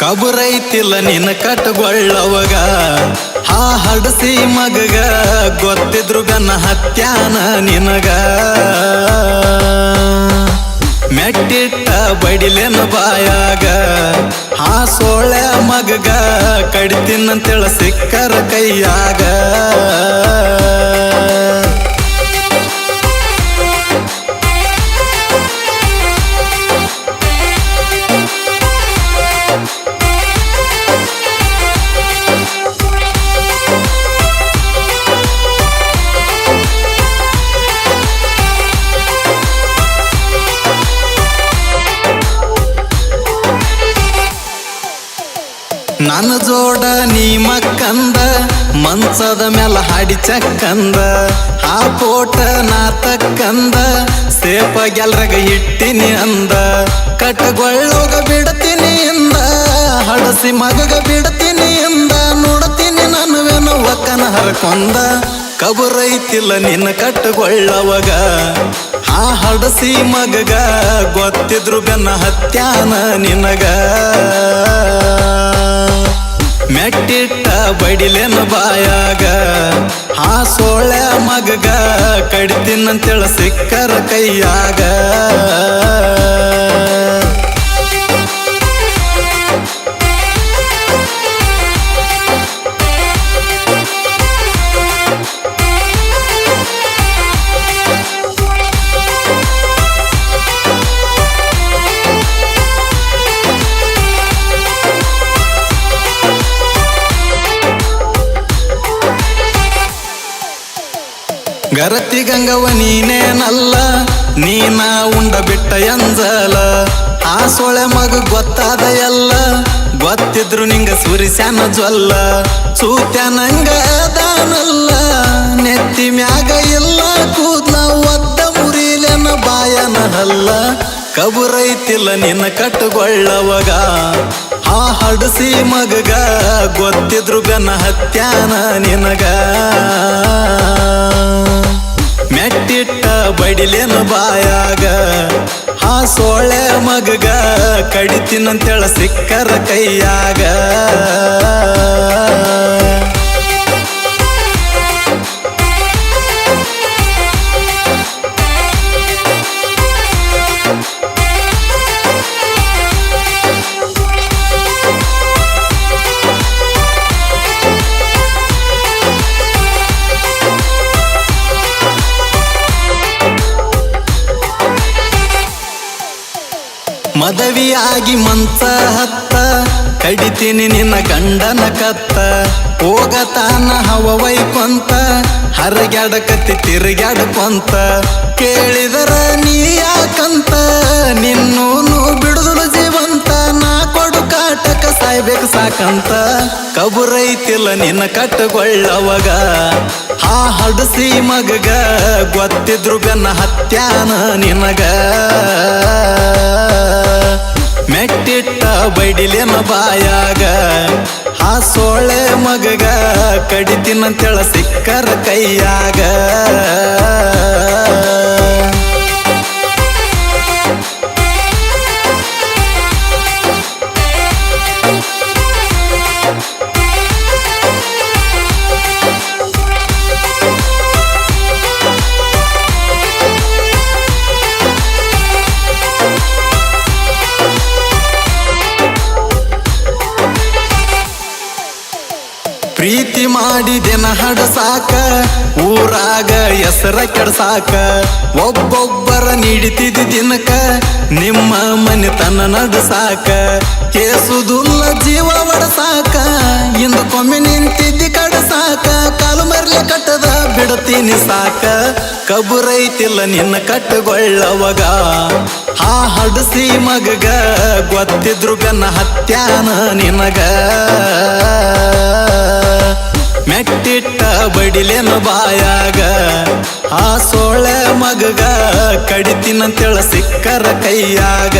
ಕಬುರೈತಿಲ್ಲ ನಿನ್ನ ಕಟ್ಗೊಳ್ಳವಗ. ಹಾ ಹಡಸಿ ಮಗಗ, ಗೊತ್ತಿದ್ರು ಗನ್ನ ಹತ್ಯಾನ ನಿನಗ. ಮೆಟ್ಟಿಟ್ಟ ಬಡಿಲೆನ ಬಾಯಾಗ, ಹಾ ಸೋಳೆ ಮಗಗ ಕಡಿತಿನಂತೇಳ ಸಿಕ್ಕರ ಕೈಯಾಗ. ನನ್ನ ಜೋಡ ನೀ ಮಕ್ಕಂದ ಮನ್ಸದ ಮ್ಯಾಲ ಹಾಡಿ ಚಕ್ಕಂದ, ಆ ಪೋಟ ನಾ ತಕ್ಕಂದ, ಸೇಪ ಗೆಲ್ರಗ ಇಟ್ಟಿನಿ ಅಂದ. ಕಟ್ಟಗೊಳ್ಳೋಗ ಬಿಡ್ತೀನಿ ಅಂದ, ಹಡಸಿ ಮಗಗ ಬಿಡ್ತೀನಿ ಅಂದ. ನೋಡ್ತೀನಿ ನನ್ವೇನು ಒಕ್ಕನ ಹರಕೊಂದ ಕಬರೈತಿಲ್ಲ ನಿನ್ನ ಕಟ್ಟಗೊಳ್ಳವಾಗ ಆ ಹಡಸಿ ಮಗಗ, ಗೊತ್ತಿದ್ರು ಬೆನ್ನ ಹತ್ಯಾನ ನಿನಗ. ಮೆಟ್ಟಿಟ್ಟ ಬಡಿಲೇನ ಬಾಯಾಗ ಆ ಸೋಳೆ ಮಗಗ ಕಡಿತೀನಂತೇಳ ಸಿಕ್ಕರ ಕೈಯಾಗ. ಗರತಿ ಗಂಗವ ನೀನೇನಲ್ಲ? ನೀನ ಉಂಡ ಬಿಟ್ಟ ಎಂಜಲ. ಆ ಸೊಳೆ ಮಗ ಗೊತ್ತಾದ ಎಲ್ಲ. ಗೊತ್ತಿದ್ರು ನಿಂಗ ಸುರಿಸ್ಯಾನ ಜ್ವಲ್ಲ. ಸೂತ್ಯಾನಂಗ ಅದಾನಲ್ಲ. ನೆತ್ತಿ ಮ್ಯಾಗ ಇಲ್ಲ ಕೂದ್ಲ ಒದ್ದ ಮುರಿಲೆನ ಬಾಯನ ಹಲ್ಲ. ಕಬುರೈತಿಲ್ಲ ನಿನ್ನ ಕಟ್ಟುಗೊಳ್ಳವಾಗ. ಆ ಹಡಸಿ ಮಗಗ, ಗೊತ್ತಿದ್ರು ಗನ ಹತ್ಯಾನ ನಿನಗ. ಬಡಿಲೆನ ಬಾಯಾಗ. ಆ ಸೋಳೆ ಮಗಗ ಕಡಿತಿನಂತೇಳ ಸಿಕ್ಕರ ಕೈಯಾಗ. ಮದವಿಯಾಗಿ ಮಂತ ಹತ್ತ, ಕಡಿತೀನಿ ನಿನ್ನ ಗಂಡನ ಕತ್ತ. ಹೋಗತಾನ ಹವ ಕತ್ತಿ ತಿರುಗ್ಯಾಡ ಕೊಂತ ಕೇಳಿದರ ನೀ ಯಾಕಂತ? ಸಾಕಂತ ಕಬುರೈತಿಲ್ಲ ನಿನ್ನ ಕಟ್ಟುಗೊಳ್ಳವಗ. ಆ ಹಡಸಿ ಮಗಗ, ಗೊತ್ತಿದ್ರು ಬೆನ್ನ ಹತ್ಯಾನ ನಿನಗ. ಮೆಟ್ಟಿಟ್ಟ ಬೈಡಿಲೇನ ಬಾಯಾಗ. ಆ ಸೋಳೆ ಮಗಗ, ಕಡಿತಿನಂತೇಳ ಸಿಕ್ಕರ ಕೈಯಾಗ. ಪ್ರೀತಿ ಮಾಡಿದೆನ ಹಡಸಾಕ, ಊರಾಗ ಹೆಸರ ಕೆಡ್ಸಾಕ. ಒಬ್ಬೊಬ್ಬರ ನೀಡಿತಿದ್ದ ದಿನಕ ನಿಮ್ಮ ಮನೆತನ ನಡಸಾಕ. ಕೇಸುದುಲ್ಲ ಜೀವ ಒಡಸಾಕ. ಇಂದು ಕೊಮ್ಮೆ ನಿಂತಿದ್ದಿ ಕಡಸಾಕ ಕಾಲು ಮರ್ಲೆ ಕಟ್ಟದ ಬಿಡ್ತೀನಿ ಸಾಕ. ಕಬುರೈತಿಲ್ಲ ನಿನ್ನ ಕಟ್ಟಗೊಳ್ಳವಾಗ. ಆ ಹಡಸಿ ಮಗಗ, ಗೊತ್ತಿದ್ರು ಗನ್ನ ಹತ್ಯಾನ ನಿನಗ. ಮೆಟ್ಟಿಟ್ಟ ಬಡಿಲೇನ ಬಾಯಾಗ. ಆ ಸೋಳೆ ಮಗಗ ಕಡಿತಿನಂತೇಳ ಸಿಕ್ಕರ ಕೈಯಾಗ.